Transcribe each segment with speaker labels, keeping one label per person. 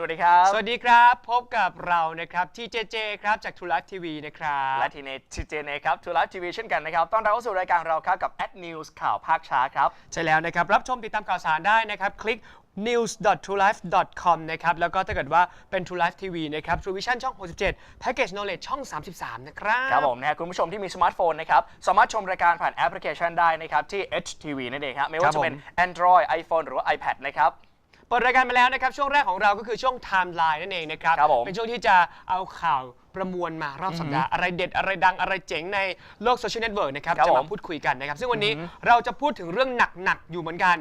Speaker 1: สวัสดีครับ
Speaker 2: สวัสดีครับ พบกับเรานะครับที่เจเจครับจากทูลักทีวีนะครับ
Speaker 1: และทีเนทีเจเนครับทูลัทีวีเช่นกันนะครับต้อนรับเข้าสู่รายการเราครับกับ Ad News ข่าวภาคช้าครับ
Speaker 2: ใช่แล้วนะครับ รับชมติดตามข่าวสารได้นะครับ คลิก news.truelife.com นะครับ แล้วก็ถ้าเกิดว่าเป็น True Life TV นะครับ True Vision ช่อง 67 Package Knowledge ช่อง 33 นะครับ
Speaker 1: ครับผมนะฮะคุณผู้ชมที่มีสมาร์ทโฟนนะครับ สามารถชมรายการผ่านแอปพลิเคชันได้นะครับ ที่ HTV นั่นเองครับไม่
Speaker 2: ครั
Speaker 1: ว่า
Speaker 2: บ
Speaker 1: จะเป็น
Speaker 2: ผม
Speaker 1: Android iPhone หรือว่า iPad นะครับ
Speaker 2: เปิดรายการมาแล้วนะครับ ช่วงแรกของเราก็คือช่วง Timeline นั่นเองนะครับ
Speaker 1: ครับผม
Speaker 2: เป็นช่วงที่จะเอาข่าวประมวลมารอบสัปดาห์อะไรเด็ดอะไรดังอะไรเจ๋งในโลกโซเชียลเน็ตเวิร์กนะครับ
Speaker 1: ครับ
Speaker 2: จะ
Speaker 1: ผม
Speaker 2: มาพูดคุยกันนะครับ ซึ่งวันนี้เราจะพูดถึงเรื่องหนักๆอยู่เหมือนกัน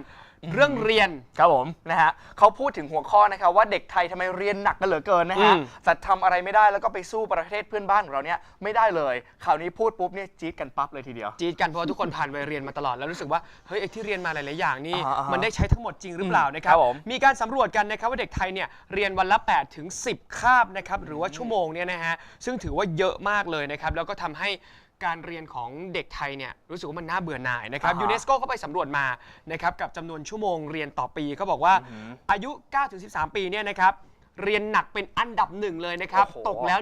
Speaker 2: เรื่องเรียน
Speaker 1: ครับผมนะฮะเขาพูดถึงหัวข้อนะครับว่าเด็กไทยทำไมเรียนหนักกันเหลือเกินนะฮะ
Speaker 2: อืม
Speaker 1: แต่ทำอะไรไม่ได้แล้วก็ไปสู้ประเทศเพื่อนบ้านของเราเนี่ยไม่ได้เลยข่าวนี้พูดปุ๊บเนี่ยจี๊ดกันปั๊บเลยทีเดียว
Speaker 2: จี๊ดกันเพราะว่าทุกคนผ่านวัยเรียนมาตลอดแล้วรู้สึกว่าเฮ้ยไอ้ที่เรียนมาหลาย ๆ อย่างนี่
Speaker 1: อ่าฮะอ่าฮะ
Speaker 2: มันได้ใช้ทั้งหมดจริงหรือเปล่านะครับ
Speaker 1: ครับผม
Speaker 2: มีการสำรวจกันนะครับว่าเด็กไทยเนี่ยเรียนวันละ8ถึง10 คาบนะครับหรือว่าชั่วโมงเนี่ยนะฮะซึ่งถือว่าเยอะมากเลยนะครับแล้วก็ทำให้ การเรียนของเด็กไทยเนี่ยรู้สึกว่ามันน่าเบื่อหน่ายนะครับ
Speaker 1: อ่าฮะ
Speaker 2: ยูเนสโกก็ไปสำรวจมานะครับกับจำนวนชั่วโมงเรียนต่อปีเขาบอกว่าอายุ 9-13 ปีเนี่ยนะครับ เรียนหนักเป็นอันดับหนึ่งเลยนะครับ
Speaker 1: โอ้โห
Speaker 2: ตกแล้ว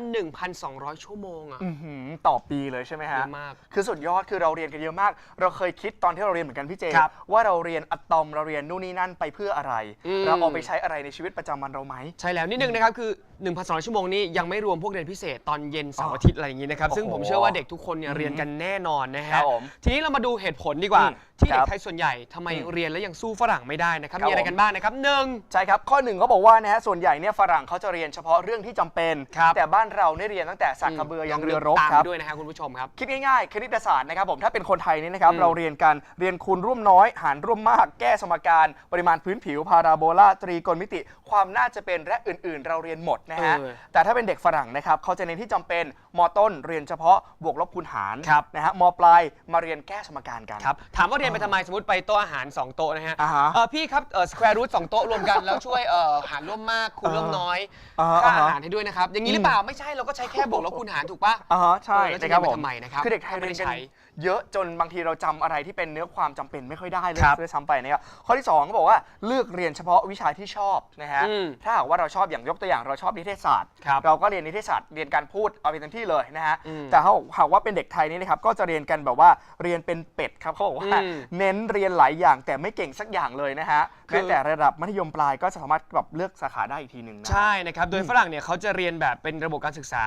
Speaker 2: 1,200 ชั่วโมงอะ
Speaker 1: อื้อหือต่อปีเลยใช่ไหมฮะ
Speaker 2: เยอะมาก
Speaker 1: คือสุดยอดคือเราเรียนกันเยอะมาก เราเคยคิดตอนที่เราเรียนเหมือนกันพี่เจ
Speaker 2: ครับ
Speaker 1: ว่าเราเรียนอะตอมเราเรียนนู่นนี่นั่นไปเพื่ออะไร
Speaker 2: อืม
Speaker 1: เราเอาไปใช้อะไรในชีวิตประจำวันเราไหม
Speaker 2: ใช่แล้วนิดนึงนะครับ คือ 1,200 ชั่วโมงนี้ยังไม่รวมพวกเรียนพิเศษตอนเย็นเสา
Speaker 1: อ๋
Speaker 2: ร์
Speaker 1: อ
Speaker 2: อาทิตย์อะไรอย่างนี้นะครับซึ่ง
Speaker 1: โอ้โห
Speaker 2: ผมเชื่อว่าเด็กทุกคนเนี่ยเรียนกันแน่นอนนะ
Speaker 1: ครั
Speaker 2: ฮะ
Speaker 1: บผม
Speaker 2: ทีนี้เรามาดูเหตุผลดีกว่า
Speaker 1: อืม
Speaker 2: ที่
Speaker 1: ค
Speaker 2: เด็
Speaker 1: รั
Speaker 2: ก
Speaker 1: บ
Speaker 2: ไทยส่วนใหญ่ทำไม
Speaker 1: อืม
Speaker 2: เรียนแล้วยังสู้ฝรั่งไม่ได้นะครับ
Speaker 1: ครับ
Speaker 2: มีอะไร
Speaker 1: ผม
Speaker 2: กันบ้างนะครับหนึ่ง
Speaker 1: ใช่ครับ ข้อหนึ่งเขาบอกว่านะฮะส่วนใหญ่เนี่ยฝรั่งเขาจะเรียนเฉพาะเรื่องที่จำเป็น
Speaker 2: ครับ
Speaker 1: แต่บ้านเราเนี่ยเรียนตั้งแต่สักกระเบือยันเรือรบ
Speaker 2: ตาม
Speaker 1: ครับ
Speaker 2: ด้วยนะฮะคุณผู้ชมครับ
Speaker 1: คิดง่ายๆ คณิตศาสตร์นะครับผมถ้าเป็นคนไทยนี่นะครับ
Speaker 2: อืม
Speaker 1: เราเรียนกันเรียนคูณร่วมน้อย หารร่วมมาก แก้สมการ ปริมาณพื้นผิวพาราโบลาตรีโกณมิติความน่าจะเป็นและอื่นๆ เราเรียนหมดนะฮะ
Speaker 2: เออ
Speaker 1: แต่ถ้าเป็นเด็กฝรั่งนะครับเขาจะเน้นที่จำเป็นมต้นเรียนเฉพาะบวกลบคูณหาร
Speaker 2: ครับ
Speaker 1: นะฮะมปลายมาเรียนแก้สมการกัน
Speaker 2: ครับถามว่าเรียนไปทำไมสมมติไปโต๊ะอาหาร 2 โต๊ะนะฮะ
Speaker 1: อ่าฮะ
Speaker 2: เออพี่ครับเออสแควร์รูทสองโต๊ะรวมกัน แล้วช่วยเออหารร่วมมากคูณร่วมน้อย
Speaker 1: อ่าฮะ
Speaker 2: ค่า
Speaker 1: อ่าฮะ
Speaker 2: อาหารให้ด้วยนะครับ อย่างนี้หรือเปล่าไม่ใช่เราก็ใช้แค่บวกลบคูณหารถูกปะ
Speaker 1: อ่าฮะใช่
Speaker 2: เออแล้วจะ
Speaker 1: นะครับ
Speaker 2: เรียน
Speaker 1: ผม
Speaker 2: ไปทำไมนะครับ
Speaker 1: คือเด็กไทย
Speaker 2: ไม่
Speaker 1: เรีย
Speaker 2: ได้
Speaker 1: นกัน
Speaker 2: ใช้
Speaker 1: เยอะจนบางทีเราจำอะไรที่เป็นเนื้อความจำเป็นไม่ค่อยได้เลย
Speaker 2: ครับ
Speaker 1: ด้วยซ้ำไปนะครับข้อที่2ก็บอกว่าเลือกเรียนเฉพาะวิชาที่ชอบนะฮะ
Speaker 2: อืม
Speaker 1: ถ้าหากว่าเราชอบอย่างยกตัวอย่างเราชอบนิเทศศาสตร์
Speaker 2: ครับ
Speaker 1: เราก็เรียนนิเทศศาสตร์เรียนการพูดเอาไปเต็มที่เลยนะฮะ
Speaker 2: อืม
Speaker 1: แต่ถ้าหากว่าเป็นเด็กไทยนี่นะครับก็จะเรียนกันแบบว่าเรียนเป็นเป็ดครับเขาบอกว่า
Speaker 2: อืม
Speaker 1: เน้นเรียนหลายอย่างแต่ไม่เก่งสักอย่างเลยนะฮะ
Speaker 2: คือ
Speaker 1: แม้แต่ระดับมัธยมปลายก็จะสามารถแบบเลือกสาขาได้อีกทีหนึ่งนะ
Speaker 2: ใช่นะครับ โดยฝรั่งเนี่ยเขาจะเรียนแบบเป็นระบบการศึกษา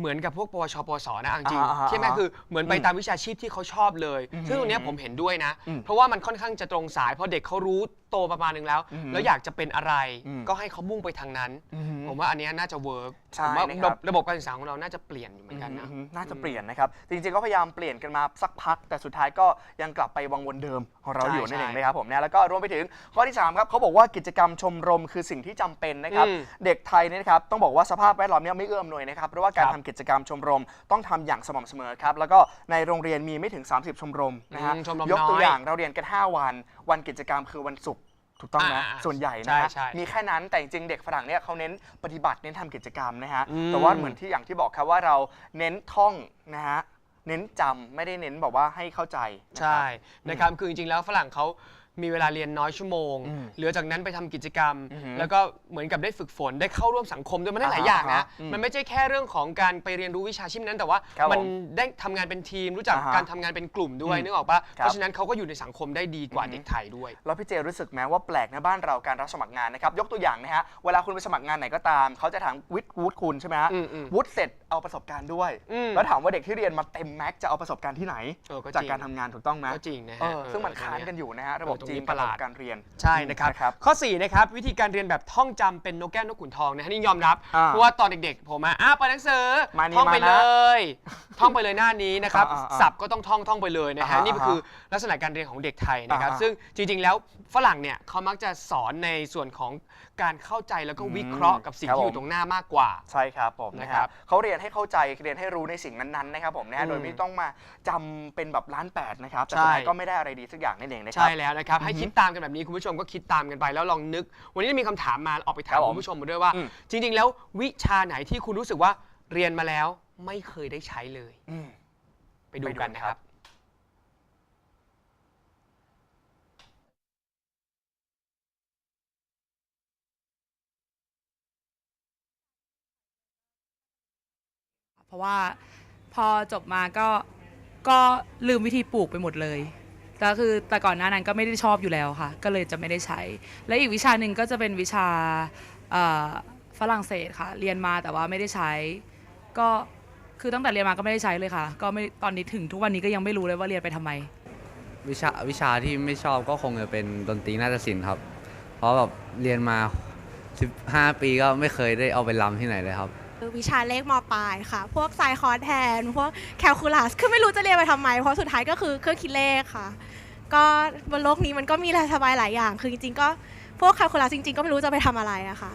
Speaker 2: เหมือนกับพวกปวชปวสนะเอาจริง
Speaker 1: อ่าฮะ
Speaker 2: ใช่ไหม
Speaker 1: อ่าฮะ
Speaker 2: คือเหมือนไปตามวิชาชีพที่เขาชอบเลย
Speaker 1: อืม
Speaker 2: ซึ่งตรงเนี้ยผมเห็นด้วยนะ
Speaker 1: อืม
Speaker 2: เพราะว่ามันค่อนข้างจะตรงสายเพราะเด็กเขารู้ โตประมาณนึงแล้ว
Speaker 1: อืม
Speaker 2: แล้วอยากจะเป็นอะไร
Speaker 1: อืม
Speaker 2: ก็ให้เขามุ่งไปทางนั้น
Speaker 1: อืม
Speaker 2: ผมว่าอันเนี้ยน่าจะเวิร์ก
Speaker 1: ใช่
Speaker 2: ผมว่า
Speaker 1: นะครับ
Speaker 2: ระบบการศึกษาของเราน่าจะเปลี่ยนอยู่เหมือนกันนะ
Speaker 1: อืมน่าจะเปลี่ยนนะครับ จริงๆ ก็พยายามเปลี่ยนกันมาสักพัก แต่สุดท้ายก็ยังกลับไปวังวนเดิมของเรา
Speaker 2: ใช่
Speaker 1: อยู่นั่นเอง
Speaker 2: ใช่
Speaker 1: นะครับผมนะแล้วก็รวมไปถึงข้อที่3ครับเขาบอกว่ากิจกรรมชมรมคือสิ่งที่จำเป็นนะครับ
Speaker 2: อืม
Speaker 1: เด็กไทยเนี่ยนะครับต้องบอกว่าสภาพแวดล้อมเนี่ยไม่เอื้อมหน่วยนะครับ เพราะว่าการ
Speaker 2: ครับ
Speaker 1: ทำกิจกรรมชมรมต้องทำอย่างสม่ำเสมอครับ แล้วก็ในโรงเรียนมีไม่ถึง 30 ชมรมนะฮะ
Speaker 2: อืมชมรม
Speaker 1: ยกตัว
Speaker 2: น้อย
Speaker 1: อย่างเราเรียนกัน 5 วันวันกิจกรรมคือวันศุกร์ถูกต้องนะ
Speaker 2: อ่า
Speaker 1: ส่วนใหญ่นะ
Speaker 2: ใช่
Speaker 1: ฮะ
Speaker 2: ใช่
Speaker 1: มีแค่นั้นแต่จริงๆเด็กฝรั่งเนี่ยเขาเน้นปฏิบัติเน้นทำกิจกรรมนะฮะ
Speaker 2: อืม
Speaker 1: แต่ว่าเหมือนที่อย่างที่บอกครับว่าเราเน้นท่องนะฮะเน้นจำไม่ได้เน้นแบบว่าให้เข้าใจนะครับ
Speaker 2: ใช่นะครับคือจริงๆแล้วฝรั่งเขา มีเวลาเรียนน้อยชั่วโมง
Speaker 1: อืม
Speaker 2: เหลือจากนั้นไปทำกิจกรรม
Speaker 1: อือหือ
Speaker 2: แล้วก็เหมือนกับได้ฝึกฝนได้เข้าร่วมสังคมด้วยมันได้หลาย
Speaker 1: อ่า
Speaker 2: อย่างนะ
Speaker 1: อืม
Speaker 2: มันไม่ใช่แค่เรื่องของการไปเรียนรู้วิชาชีพนั้น แต่ว่า
Speaker 1: ครับ
Speaker 2: มัน
Speaker 1: ผม
Speaker 2: ได้ทำงานเป็นทีมรู้จัก
Speaker 1: อ่าฮะ
Speaker 2: การทำงานเป็นกลุ่มด้วย
Speaker 1: อืม
Speaker 2: นึกออกปะ
Speaker 1: ครับ
Speaker 2: เพราะฉะนั้นเขาก็อยู่ในสังคมได้ดีกว่า
Speaker 1: อือหือ
Speaker 2: เด็กไทยด้วย
Speaker 1: แล้วพี่เจรู้สึกไหมว่าแปลกในะบ้านเราการรับสมัครงานนะครับยกตัวอย่างนะฮะเวลาคุณไปสมัครงานไหนก็ตาม เขาจะถามวิทย์วูดคุณใช่ไหมฮะ
Speaker 2: อืมอืม
Speaker 1: วุฒิเสร็จเอาประสบการณ์ด้วย
Speaker 2: อืม
Speaker 1: แล้วถามว่าเด็กที่เรียนมาเต็มแม็กซ์จะเอาประสบการณ์ที่ไหน
Speaker 2: เออก็จริง
Speaker 1: จากการทำงานถูกต้องไหม
Speaker 2: ก็จริงนะ
Speaker 1: เอ
Speaker 2: ฮะ
Speaker 1: อ
Speaker 2: เออ
Speaker 1: ซึ่งมัน
Speaker 2: ตร
Speaker 1: ค้าน
Speaker 2: เย
Speaker 1: กันอยู่นะฮะระบบ
Speaker 2: เออตรง
Speaker 1: จี
Speaker 2: นี้
Speaker 1: น
Speaker 2: ประหลาด
Speaker 1: กับระบบการเรียน
Speaker 2: ใช่นะครับ
Speaker 1: นะครับ
Speaker 2: ข้อ4นะครับวิธีการเรียนแบบท่องจำเป็นนกแก้วนกขุนทองนะฮะนี่ยอมรับ
Speaker 1: อ่า
Speaker 2: เพราะว่าตอนเด็กๆ ผมอะอ้าวเปิดหนังสือ
Speaker 1: มานี่
Speaker 2: ท่องไป
Speaker 1: มานะ
Speaker 2: เลย ท่องไปเลยหน้านี้นะครับ
Speaker 1: อ่าอ่า
Speaker 2: ศัพท์ก็ต้องท่องท่องไปเลยนะ
Speaker 1: อ่า
Speaker 2: ฮะ
Speaker 1: ฮะ
Speaker 2: นี่คือลักษณะการเรียนของเด็กไทยนะครับ
Speaker 1: อ่าฮะ
Speaker 2: ซึ่งจริงๆแล้วฝรั่งเนี่ยเขามักจะสอนในส่วนของการเข้าใจแล้วก็วิเคราะห์กับสิ่ง
Speaker 1: ครับ
Speaker 2: ที่อ
Speaker 1: ผม
Speaker 2: ยู่ตรงหน้ามากกว่า
Speaker 1: ใช่ครับผมนะ
Speaker 2: นะ
Speaker 1: ค
Speaker 2: ครั
Speaker 1: รับบเขาเรียนให้เข้าใจเรียนให้รู้ในสิ่งนั้นๆนะครับผมนะฮะ
Speaker 2: อืม
Speaker 1: โดยไม่ต้องมาจำเป็นแบบล้านแปดนะครับแต่
Speaker 2: ใช่
Speaker 1: สุดท้ายก็ไม่ได้อะไรดีสักอย่างนั่นเองนะครั
Speaker 2: ใช่แล้วนะครับ ให้คิดตามกันแบบนี้คุณผู้ชมก็คิดตามกันไปแล้วลองนึก วันนี้มีคำถามมาออกไปถา
Speaker 1: ครั
Speaker 2: ม
Speaker 1: บผม
Speaker 2: คุณผู้ชมมาด้วยว่า
Speaker 1: อืม
Speaker 2: จริง ๆ แล้ววิชาไหนที่คุณรู้สึกว่าเรียนมาแล้ว ไม่เคยได้ใช้เลย
Speaker 1: อื
Speaker 2: ไปดูกันนะค
Speaker 1: รั
Speaker 2: บ
Speaker 3: เพราะว่าพอจบมาก็ก็ลืมวิธีปลูกไปหมดเลยแต่คือแต่ก่อนหน้านั้นก็ไม่ได้ชอบอยู่แล้วค่ะ ก็เลยจะไม่ได้ใช้ และอีกวิชาหนึ่งก็จะเป็นวิชาฝรั่งเศสค่ะ เรียนมาแต่ว่าไม่ได้ใช้ ก็ คือตั้งแต่เรียนมาก็ไม่ได้ใช้เลยค่ะ ก็ไม่ตอนนี้ถึงทุกวันนี้ก็ยังไม่รู้เลยว่าเรียนไปทำไม
Speaker 4: วิชาวิชาที่ไม่ชอบก็คงจะเป็นดนตรีนาฏศิลป์ครับ เพราะแบบเรียนมา 15 ปีก็ไม่เคยได้เอาไปรำที่ไหนเลยครับ
Speaker 5: วิชาเลขมปลายค่ะ พวกไซคอร์สแทน พวกแคลคูลัส คือไม่รู้จะเรียนไปทำไม เพราะสุดท้ายก็คือเครื่องคิดเลขค่ะ ก็บนโลกนี้มันก็มีอะไรสบายหลายอย่าง คือจริงๆก็พวกแคลคูลัสจริงๆก็ไม่รู้จะไปทำอะไรอะค่ะ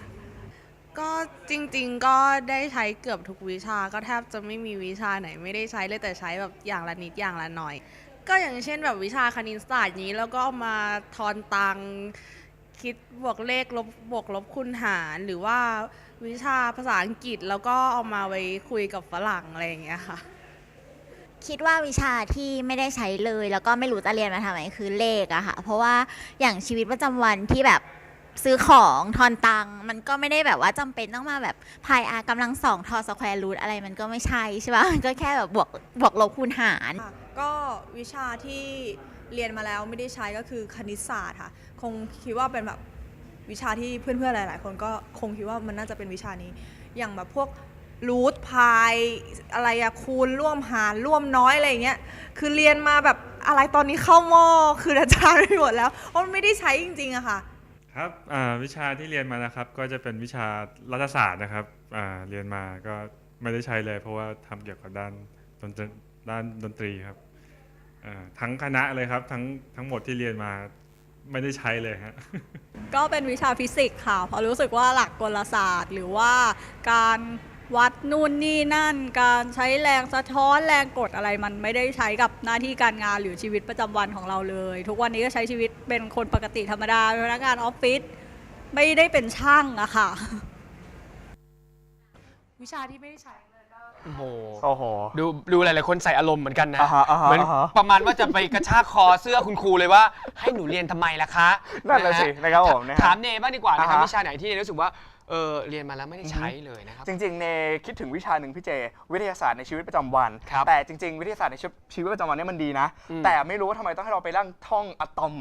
Speaker 6: ก็จริงๆก็ได้ใช้เกือบทุกวิชาก็แทบจะไม่มีวิชาไหนไม่ได้ใช้เลยแต่ใช้แบบอย่างละนิดอย่างละหน่อย ก็อย่างเช่นแบบวิชาคณิตศาสตร์นี้แล้วก็เอามาทอนตังคิดบวกเลขลบบวกลบคูณหารหรือว่าวิชาภาษาอังกฤษแล้วก็เอามาไว้คุยกับฝรั่งอะไรอย่างเงี้ยค่ะ
Speaker 7: คิดว่าวิชาที่ไม่ได้ใช้เลย แล้วก็ไม่รู้จะเรียนมาทำไมคือเลขอะค่ะ เพราะว่าอย่างชีวิตประจำวันที่แบบ ซื้อของทอนตังมันก็ไม่ได้แบบว่าจำเป็นต้องมาแบบพายอากำลังสองทอสแควร์รูทอะไรมันก็ไม่ใช่ใช่ปะมันก็แค่แบบบวกบวกลบคูณหาร
Speaker 8: ก็วิชาที่เรียนมาแล้วไม่ได้ใช้ก็คือคณิตศาสตร์ค่ะ คงคิดว่าเป็นแบบวิชาที่เพื่อนๆหลาย ๆ คนก็คงคิดว่ามันน่าจะเป็นวิชานี้ อย่างแบบพวกรูทพายอะไรอะคูณร่วมหารร่วมน้อยอะไรอย่างเงี้ยคือเรียนมาแบบอะไรตอนนี้เข้าหม้อคืออาจารย์ไปหมดแล้วเพราะมันไม่ได้ใช้จริงๆอะค่ะ
Speaker 9: ครับวิชาที่เรียนมานะครับ ก็จะเป็นวิชารัฐศาสตร์นะครับเรียนมาก็ไม่ได้ใช้เลย เพราะว่าทำเกี่ยวกับด้านดนตรีด้านดนตรีครับทั้งคณะเลยครับทั้งทั้งหมดที่เรียนมาไม่ได้ใช้เลยฮะ
Speaker 10: ก็เป็นวิชาฟิสิกส์ค่ะเพราะรู้สึกว่าหลักกลศาสตร์ หรือว่าการ วัดนู่นนี่นั่น การใช้แรงสะท้อนแรงกดอะไรมันไม่ได้ใช้กับหน้าที่การงานหรือชีวิตประจำวันของเราเลย ทุกวันนี้ก็ใช้ชีวิตเป็นคนปกติธรรมดาเป็นพนักงานออฟฟิศไม่ได้เป็นช่างอะค่ะ
Speaker 3: วิชาที่ไม่ได้ใช้เลยก็
Speaker 2: โอ้โห
Speaker 1: โอ้โห
Speaker 2: ดูดูหลาย ๆ คนใส่อารมณ์เหมือนกันนะ
Speaker 1: อ่าฮะอ่าฮะ
Speaker 2: เหมือน
Speaker 1: อ่าฮะ
Speaker 2: ประมาณว่าจะไปกระชากคอเสื้อคุณครูเลยว่า ให้หนูเรียนทำไมล่ะคะ
Speaker 1: นั่นแหละ
Speaker 2: ฮ
Speaker 1: สินะครับผมนะฮะ
Speaker 2: ถามเนบ้างดีกว่านะครับ
Speaker 1: อ่าฮะ
Speaker 2: วิชาไหนที่เนรู้สึกว่า เออเรียนมาแล้วไม่ได้ใช้เลยนะครับ
Speaker 1: จริงๆในคิดถึงวิชาหนึ่งพี่เจ วิทยาศาสตร์ในชีวิตประจำวัน
Speaker 2: ครับ
Speaker 1: แต่จริง ๆ วิทยาศาสตร์ในชีวิตประจำวันเนี่ยมันดีนะ
Speaker 2: อืม
Speaker 1: แต่ไม่รู้ว่าทำไมต้องให้เราไปร่างท่องอะตอม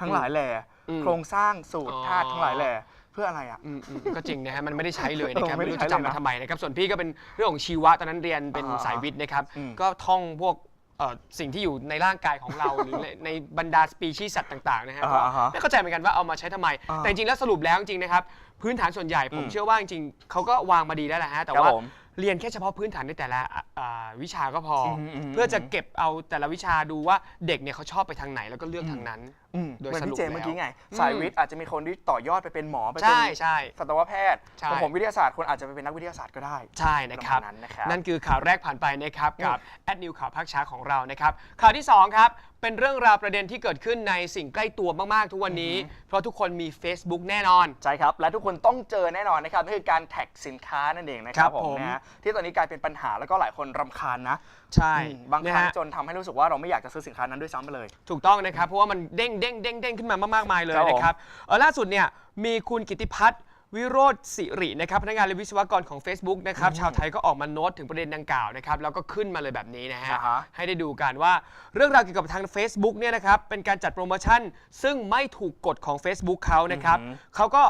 Speaker 1: ทั้งหลายแหล่
Speaker 2: อืม
Speaker 1: โครงสร้างสูตร
Speaker 2: อ๋อ
Speaker 1: ธาตุทั้งหลายแหล่เพื่ออะไรอะ
Speaker 2: อืมอืมก็จริงนะฮะมันไม่ได้ใช้เลยนะครับ
Speaker 1: เออไม่
Speaker 2: ไม่
Speaker 1: ได้
Speaker 2: รู้
Speaker 1: ใช้
Speaker 2: จะ
Speaker 1: เลย
Speaker 2: จำมา
Speaker 1: นะ
Speaker 2: ทำไมนะครับ ส่วนพี่ก็เป็นเรื่องของชีวะตอนนั้นเรียนเป็น
Speaker 1: อ่าฮะ
Speaker 2: สายวิทย์นะครับ
Speaker 1: อืม
Speaker 2: ก็ท่องพวก เอ่อสิ่งที่อยู่ในร่างกายของเรา หรือในในบรรดาสปีชีส์สัตว์ต่างๆนะฮะ
Speaker 1: อ่าฮะอ่าฮะ
Speaker 2: ไม่เข้าใจเหมือนกันว่าเอามาใช้ทำไม
Speaker 1: อ่า
Speaker 2: แต่จริงๆแล้วสรุปแล้วจริงๆนะครับพื้นฐานส่วนใหญ่ผม
Speaker 1: อืม
Speaker 2: เชื่อว่าจริงๆเขาก็วางมาดีแล้วแหละฮะแต่
Speaker 1: ครับ
Speaker 2: ว่า
Speaker 1: ผม
Speaker 2: เรียนแค่เฉพาะพื้นฐานในแต่ละอะอ่าวิชาก็พออ
Speaker 1: มอืม
Speaker 2: เพื่อจะเก็บเอาแต่ละวิชาดูว่าเด็กเนี่ยเขาชอบไปทางไหนแล้วก็เลือกทางนั้น
Speaker 1: อืม
Speaker 2: โดย
Speaker 1: เหมือน
Speaker 2: สรุ
Speaker 1: พี่
Speaker 2: ป
Speaker 1: เจเมื่อกี้ไง
Speaker 2: แล้ว
Speaker 1: สายวิทย์อาจจะมีคนที่ต่อยอดไปเป็นหมอไปเป็น
Speaker 2: ใช่ใช่
Speaker 1: สัตวแพทย์
Speaker 2: ใช่
Speaker 1: ของผมวิทยาศาสตร์คนอาจจะไปเป็นนักวิทยาศาสตร์ก็ได้
Speaker 2: ใช่นะครับ
Speaker 1: ประมาณนั้นนะครับ
Speaker 2: นั่นคือข่าวแรกผ่านไปนะครับ กับ
Speaker 1: อืม
Speaker 2: แอดนิวข่าวภาคช้าของเรานะครับ ข่าวที่ 2 ครับ เป็นเรื่องราวประเด็นที่เกิดขึ้นในสิ่งใกล้ตัวมาก ๆ ทุกวันนี้ เพราะทุกคนมี Facebook แน่นอน
Speaker 1: ใช่ครับ และทุกคนต้องเจอแน่นอนนะครับนั่นคือการแท็กสินค้านั่นเองนะค
Speaker 2: ครั
Speaker 1: รับบผ
Speaker 2: ผมม
Speaker 1: นะฮะที่ตอนนี้กลายเป็นปัญหาแล้วก็หลายคนรำคาญนะ
Speaker 2: ใช่
Speaker 1: อืมบางค
Speaker 2: นะ
Speaker 1: รั้ง
Speaker 2: ฮะ
Speaker 1: จนทำให้รู้สึกว่าเราไม่อยากจะซื้อสินค้านั้นด้วยซ้ำไปเลย
Speaker 2: ถูกต้องนะครับ เพราะว่ามันเด้งเด้งเด้งเด้งขึ้นมามากมายเลย
Speaker 1: ครับผม
Speaker 2: นะครับเออล่าสุดเนี่ยมีคุณกิติพัฒน์ วิโรธสิรินะครับพนักงานและวิศวกรของ Facebook นะครับชาวไทยก็ออกมาโน้ตถึงประเด็นดังกล่าวนะครับแล้วก็ขึ้นมาเลยแบบนี้นะฮะ
Speaker 1: อ่าฮะ
Speaker 2: ให้ได้ดูกันว่าเรื่องราวเกี่ยวกับทาง Facebook เนี่ยนะครับเป็นการจัดโปรโมชั่น ซึ่งไม่ถูกกฎของ Facebook เขานะครับ
Speaker 1: อือหือ
Speaker 2: เขาก็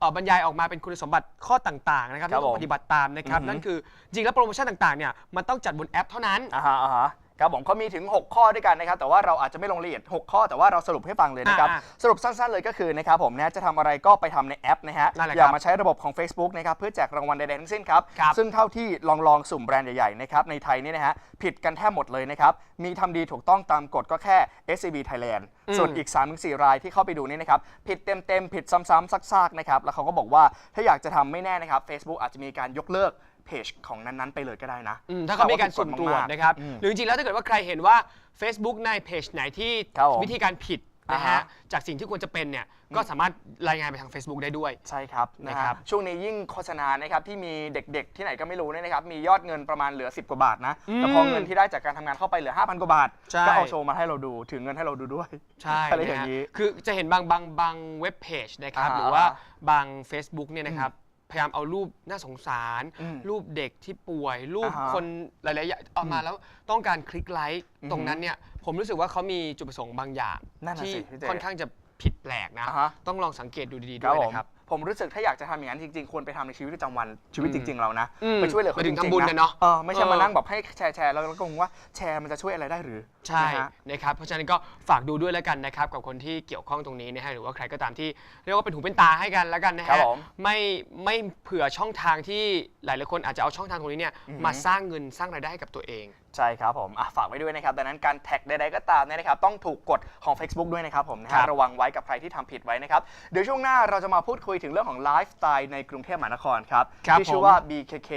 Speaker 2: เอ่อบรรยายออกมาเป็นคุณสมบัติข้อต่างๆนะครับ
Speaker 1: ครั
Speaker 2: ที่
Speaker 1: บ
Speaker 2: ต้อง
Speaker 1: ผม
Speaker 2: ปฏิบัติตามนะครับ
Speaker 1: อือหือ
Speaker 2: นั่นคือจริงแล้วโปรโมชั่นต่างๆเนี่ยมันต้องจัดบนแอปเท่านั้น
Speaker 1: อ่าฮะอ่าฮะ ครับผมเขามีถึง 6 ข้อด้วยกันนะครับ แต่ว่าเราอาจจะไม่ลงรายละเอียด 6 ข้อแต่ว่าเราสรุปให้ฟังเลยนะครับ
Speaker 2: อ่า
Speaker 1: สรุปสั้นๆเลยก็คือนะครับผมนะจะทำอะไรก็ไปทำในแอปนะฮะ
Speaker 2: นั่นแหละ
Speaker 1: อย่า
Speaker 2: ครับ
Speaker 1: มาใช้ระบบของ Facebook นะครับเพื่อแจกรางวัลใดๆทั้งสิ้นครับ
Speaker 2: ครับ
Speaker 1: ซึ่งเท่าที่ลองลองสุ่มแบรนด์ใหญ่ๆนะครับในไทยนี่นะฮะผิดกันแทบหมดเลยนะครับ มีทำดีถูกต้องตามกฎก็แค่ SCB Thailand
Speaker 2: อืม
Speaker 1: ส่วนอีก 3-4 รายที่เข้าไปดูนี่นะครับผิดเต็มๆผิดซ้ำๆซากๆนะครับแล้วเขาก็บอกว่าถ้าอยากจะทำไม่แน่นะครับ Facebook อาจจะมีการยกเลิก เพจของนั้นๆไปเลยก็ได้นะ
Speaker 2: อืมถ้าเขามีการสุ่มตรวจนะครับ
Speaker 1: อืม
Speaker 2: หรือจริงๆแล้วถ้าเกิดว่าใครเห็นว่า Facebook ในเพจไหนที่
Speaker 1: ครับผม
Speaker 2: วิธีการผิดนะ
Speaker 1: อ่า
Speaker 2: ฮะ
Speaker 1: ฮะ
Speaker 2: จากสิ่งที่ควรจะเป็นเนี่ยก็สามารถรายงานไปทาง Facebook ได้ด้วย
Speaker 1: ใช่ครับนะ
Speaker 2: นะ
Speaker 1: ค
Speaker 2: ครั
Speaker 1: รับบช่วงนี้ยิ่งโฆษณานะครับที่มีเด็กๆ ที่ไหนก็ไม่รู้เนี่ยนะครับมียอดเงินประมาณเหลือ 10 กว่าบาทนะ
Speaker 2: อืม
Speaker 1: แต่พอเงินที่ได้จากการทำงานเข้าไปเหลือ 5,000 กว่าบาท
Speaker 2: ใช่
Speaker 1: ก็เอาโชว์มาให้เราดูถึงเงินให้เราดูด้วย
Speaker 2: ใช่
Speaker 1: อะไรอ
Speaker 2: นะ
Speaker 1: ย่าง
Speaker 2: ฮะ
Speaker 1: นี้
Speaker 2: คือจะเห็นบางบางบางเว็บเพจนะครับ
Speaker 1: อ่า
Speaker 2: หรือว่าบาง Facebook เนี่ยนะครับ พยายามเอารูปน่าสงสาร
Speaker 1: อืม
Speaker 2: รูปเด็กที่ป่วย รูป
Speaker 1: อ่าฮะ
Speaker 2: คนหลายๆอย่างเอามาแล้วต้องการคลิกไลค์
Speaker 1: อือฮึ
Speaker 2: ตรงนั้นเนี่ยผมรู้สึกว่าเขามีจุดประสงค์บางอย่าง
Speaker 1: นั่นน่ะ
Speaker 2: ที่
Speaker 1: สิพี่เจ
Speaker 2: ค่อนข้างจะผิดแปลกนะ
Speaker 1: อ่าฮะ
Speaker 2: ต้องลองสังเกตดูดีๆ
Speaker 1: ค
Speaker 2: ด้
Speaker 1: รับ
Speaker 2: วย
Speaker 1: ผม
Speaker 2: นะครับ
Speaker 1: ผมรู้สึกถ้าอยากจะทำอย่างนั้นจริงๆ ควรไปทำในชีวิตประจำวันชีวิต
Speaker 2: อืม
Speaker 1: จริง ๆ เรานะ
Speaker 2: อืม
Speaker 1: ไปช่วยเหลือเขา
Speaker 2: ไป
Speaker 1: จ
Speaker 2: ถึ
Speaker 1: ริ
Speaker 2: ง
Speaker 1: ง
Speaker 2: ทำบุญ
Speaker 1: ๆ
Speaker 2: นะ
Speaker 1: นะ
Speaker 2: เนอะ
Speaker 1: เออไม่ใช่
Speaker 2: เออ
Speaker 1: มานั่งแบบให้แชร์แชร์แล้วก็งงว่าแชร์มันจะช่วยอะไรได้หรือ
Speaker 2: ใช่
Speaker 1: นะฮะ
Speaker 2: นะครับเพราะฉะนั้นก็ฝากดูด้วยแล้วกันนะครับกับคนที่เกี่ยวข้องตรงนี้นะฮะหรือว่าใครก็ตามที่เรียกว่าเป็นหูเป็นตาให้กันแล้วกันนะ
Speaker 1: ครั
Speaker 2: ฮะ
Speaker 1: บผม
Speaker 2: ไม่ไม่เผื่อช่องทางที่หลายๆคนอาจจะเอาช่องทางตรงนี้เนี่ย
Speaker 1: อือฮึ
Speaker 2: มาสร้างเงินสร้างรายได้ให้กับตัวเอง
Speaker 1: ใช่ครับผมอะฝากไว้ด้วยนะครับ ดังนั้นการแท็กใดๆก็ตามเนี่ยนะครับ ต้องถูกกฎของ Facebook ด้วยนะครับผมนะ
Speaker 2: ครั
Speaker 1: ฮะ
Speaker 2: บ
Speaker 1: ระวังไว้กับใครที่ทำผิดไว้นะครับ เดี๋ยวช่วงหน้าเราจะมาพูดคุยถึงเรื่องของไลฟ์สไตล์ในกรุงเทพมหานครครับ
Speaker 2: ครับ
Speaker 1: ที่ชื่อ
Speaker 2: ผม
Speaker 1: ว่า BKK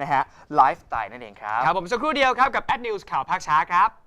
Speaker 1: นะฮะไลฟ์สไตล์นั่นเองครับ
Speaker 2: ครับผมสักครู่เดียวครับกับ Ad News ข่าวภาคช้าครับ